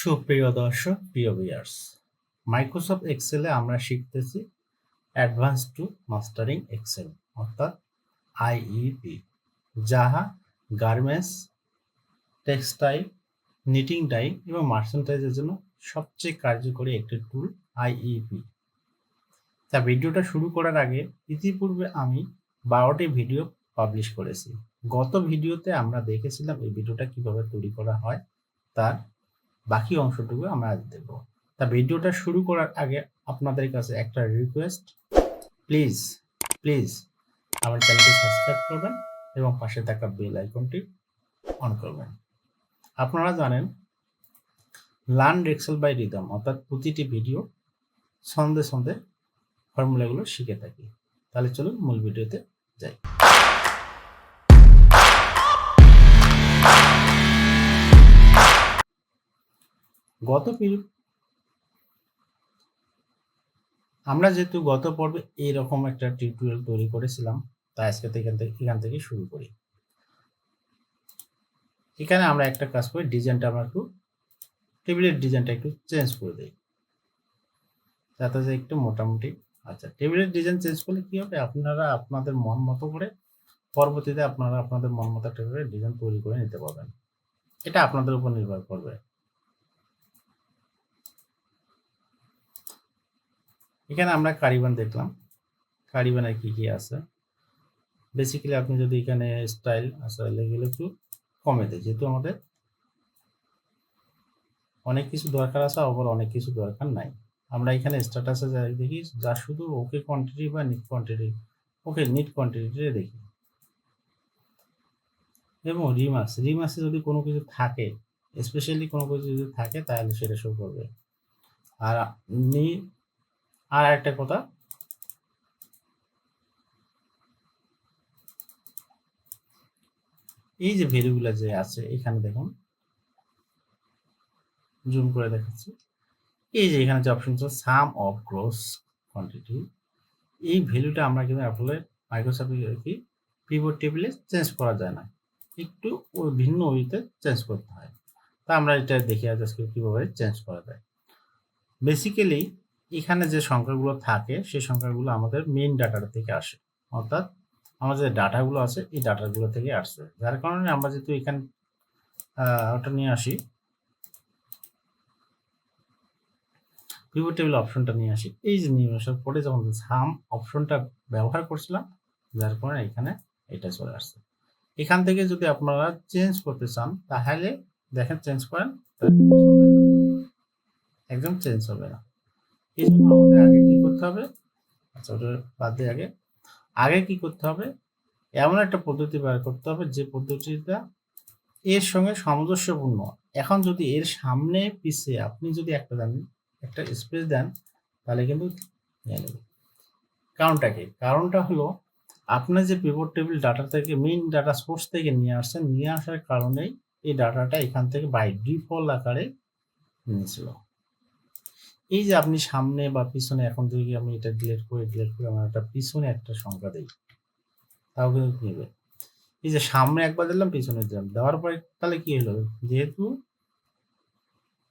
সুপ্রিয় দর্শক, প্রিয় ভিউয়ার্স মাইক্রোসফট এক্সেলে আমরা শিখতেছি অ্যাডভান্স টু মাস্টারিং এক্সেল অর্থাৎ আইইপি যাহা গার্মেন্টস টেক্সটাইল নিটিং ডাই এবং মার্চেন্টাইজের জন্য সবচেয়ে কার্যকরী একটি টুল আইইপি তা ভিডিওটা শুরু করার আগে ইতিপূর্বে আমি বারোটি ভিডিও পাবলিশ করেছি। গত ভিডিওতে আমরা দেখেছিলাম এই ভিডিওটা কীভাবে তৈরি করা হয়, তার বাকি অংশটুকু আমরা আজ দেব। তা ভিডিওটা শুরু করার আগে আপনাদের কাছে একটা রিকোয়েস্ট প্লিজ প্লিজ আমার চ্যানেলটি সাবস্ক্রাইব করবেন এবং পাশে থাকা বেল আইকনটি অন করবেন। আপনারা জানেন লার্ন এক্সেল বাই রিদম অর্থাৎ প্রতিটি ভিডিও সন্ধে সন্ধে ফর্মুলাগুলো শিখে থাকি। তাহলে চলুন মূল ভিডিওতে যাই। গত আমরা যেহেতু গত পর্বে এইরকম একটা টিউটোরিয়াল তৈরি করেছিলাম, তাই আজকে এখান থেকে এখান থেকে শুরু করি। এখানে আমরা একটা কাজ করি ডিজাইনটা আমরা একটু, টেবিলের ডিজাইনটা একটু চেঞ্জ করে দিই। যাতে যে একটু মোটামুটি আচ্ছা টেবিলের ডিজাইন চেঞ্জ করলে কি হবে? আপনারা আপনাদের মন মতো করে পরবর্তীতে আপনারা আপনাদের মন মতো একটা ডিজাইন তৈরি করে নিতে পারবেন। এটা আপনাদের উপর নির্ভর করবে। এখানে আমরা কারিবান দেখলাম। কারিবানের কি কি আছে? বেসিক্যালি আপনি যদি এখানে স্টাইল আছে এগুলো একটু কমে দেয়। যেহেতু আমাদের অনেক কিছু দরকার আছে, আবার অনেক কিছু দরকার নাই। আমরা এখানে স্ট্যাটাসে যাই, দেখি যা শুধু ওকে কোয়ান্টিটি বা net quantity okay net quantity দেখি। এবং রিমার্কস রিমার্কসে যদি কোনো কিছু থাকে স্পেশালি কোনো কিছু যদি থাকে, তাহলে সেটা শো করবে। আর আর একটা কথা। এই যে ভ্যালুগুলো যে আছে, এখানে দেখুন। জুম করে দেখাচ্ছি। এই যে এখানে যে অপশন আছে সাম অফ গ্রোস কোয়ান্টিটি এই ভ্যালুটা আমরা কিন্তু আসলে মাইক্রোসফট কি পিভট টেবিলে চেঞ্জ করা যায় না। একটু ভিন্ন ওইতে চেঞ্জ করতে হয়। তা আমরা এটা দেখি আজ আজকে কীভাবে চেঞ্জ করা যায়। বেসিক্যালি এখানে যে সংখ্যাগুলো থাকে, সেই সংখ্যাগুলো আমাদের মেইন ডাটার থেকে আসে। অর্থাৎ আমাদের যে ডাটাগুলো আছে, এই ডাটাগুলো থেকে আসছে। যার কারণে আমরা যেহেতু এখানে ওটা নিয়ে আসি পিভট টেবিল অপশনটা নিয়ে আসি। এই যে নিয়ে আসার পরে যখন সাম অপশনটা ব্যবহার করছিলাম, যার কারণে এখানে এটা চলে আসছে। এখান থেকে যদি আপনারা চেঞ্জ করতে চান, তাহলে দেখেন চেঞ্জ করেন। একদম চেঞ্জ হবে না। এই জন্য আমাদের আগে কি করতে হবে? আচ্ছা ওটা বাদ দিয়ে আগে। আগে কি করতে হবে? এমন একটা পদ্ধতি বের করতে হবে যে পদ্ধতিটা এর সঙ্গে সামঞ্জস্যপূর্ণ। এখন যদি এর সামনে পিছে আপনি যদি একটা দেন, একটা স্পেস দেন, তাহলে কিন্তু নিয়ে নেবে। কারণটা কি? কারণটা হলো আপনার যে পিভট টেবিল ডাটা থেকে মেইন ডাটা সোর্স থেকে নিয়ে আসছেন, নিয়ে আসার কারণেই এই ডাটাটা এখান থেকে বাই ডিফল্ট আকারে নিয়েছিল। এই যে আপনি সামনে বা পিছনে, এখন যদি আমি এটা ডিলিট করে ডিলিট করে আমার একটা পিছনে একটা সংখ্যা দিই, তাও কিন্তু নেবে এই যে সামনে একবার দিলাম, পিছনে দিলাম, দেওয়ার পরে তাহলে কি হলো? যেহেতু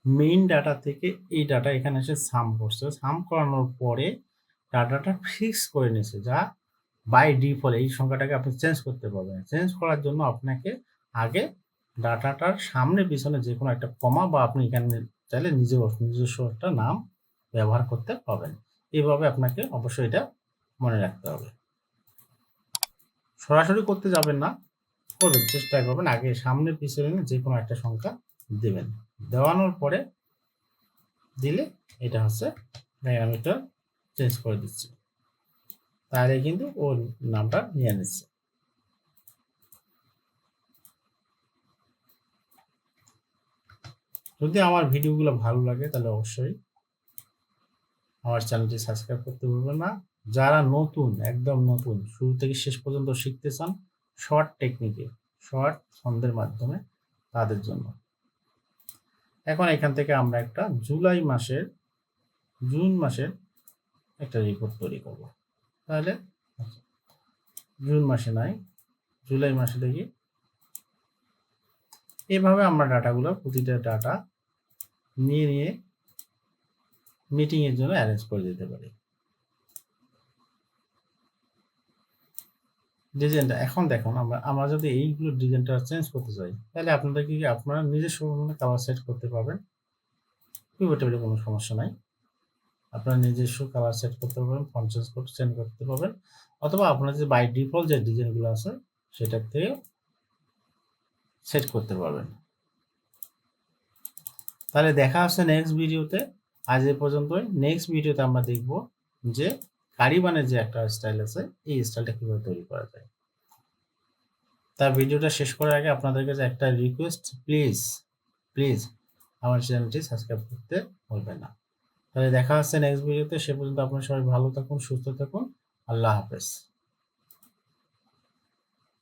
মেইন ডাটা থেকে এই ডাটা এখানে এসে সাম করছে সাম করানোর পরে ডাটাটা ফিক্স করে নিয়েছে, যা বাই ডিফল্ট এই সংখ্যাটাকে আপনি চেঞ্জ করতে পারবেন। চেঞ্জ করার জন্য আপনাকে আগে ডাটাটার সামনে, পিছনে যে কোনো একটা কমা বা আপনি এখানে চাইলে নিজে নিজস্ব একটা নাম ব্যবহার করতে পারবেন। এইভাবে আপনাকে অবশ্যই এটা মনে রাখতে হবে। সরাসরি করতে যাবেন না, করবেন, চেষ্টা করবেন, আগে সামনে পিছনে যে কোনো একটা সংখ্যা দেবেন। দেওয়ানোর পরে দিলে এটা হচ্ছে এটা চেঞ্জ করে দিচ্ছি। তাহলে কিন্তু ওর নামটা নিয়ে নিচ্ছে। যদি আমার ভিডিওগুলো ভালো লাগে তাহলে অবশ্যই আমার চ্যানেলটি সাবস্ক্রাইব করতে ভুলবেন না। যারা নতুন একদম নতুন শুরু থেকে শেষ পর্যন্ত শিখতে চান শর্ট টেকনিকে শর্ট ছন্দের মাধ্যমে তাদের জন্য। এখন এখান থেকে আমরা একটা জুলাই মাসের জুন মাসের একটা রিপোর্ট তৈরি করব। তাহলে আচ্ছা, জুন মাসে নাই জুলাই মাসে দেখি এভাবে আমরা ডাটাগুলো প্রতিটা ডাটা নিয়ে নিয়ে মিটিংয়ের জন্য অ্যারেঞ্জ করে দিতে পারি। ডিজাইনটা এখন দেখুন, আমরা আমরা যদি এইগুলো ডিজাইনটা চেঞ্জ করতে চাই, তাহলে আপনাদের কি আপনারা নিজস্ব কালার সেট করতে পারবেন? পিভট টেবিলে কোনো সমস্যা নাই। আপনারা নিজস্ব কালার সেট করতে পারবেন ফন্ট চেঞ্জ করতে চেঞ্জ করতে পারবেন, অথবা আপনার যে বাই ডিফল্ট যে ডিজাইনগুলো আছে, সেটার থেকে সেট করতে পারবেন। তাহলে দেখা হচ্ছে নেক্সট ভিডিওতে আজ এ পর্যন্তই। নেক্সট ভিডিওতে আমরা দেখব যে কারিবানের যে একটা স্টাইল আছে, এই স্টাইলটা কীভাবে তৈরি করা যায়। তার ভিডিওটা শেষ করার আগে আপনাদের কাছে একটা রিকোয়েস্ট প্লিজ প্লিজ আমার চ্যানেলটি সাবস্ক্রাইব করতে ভুলবেন না। তাহলে দেখা হচ্ছে নেক্সট ভিডিওতে সে পর্যন্ত আপনারা সবাই ভালো থাকুন, সুস্থ থাকুন। আল্লাহ হাফেজ।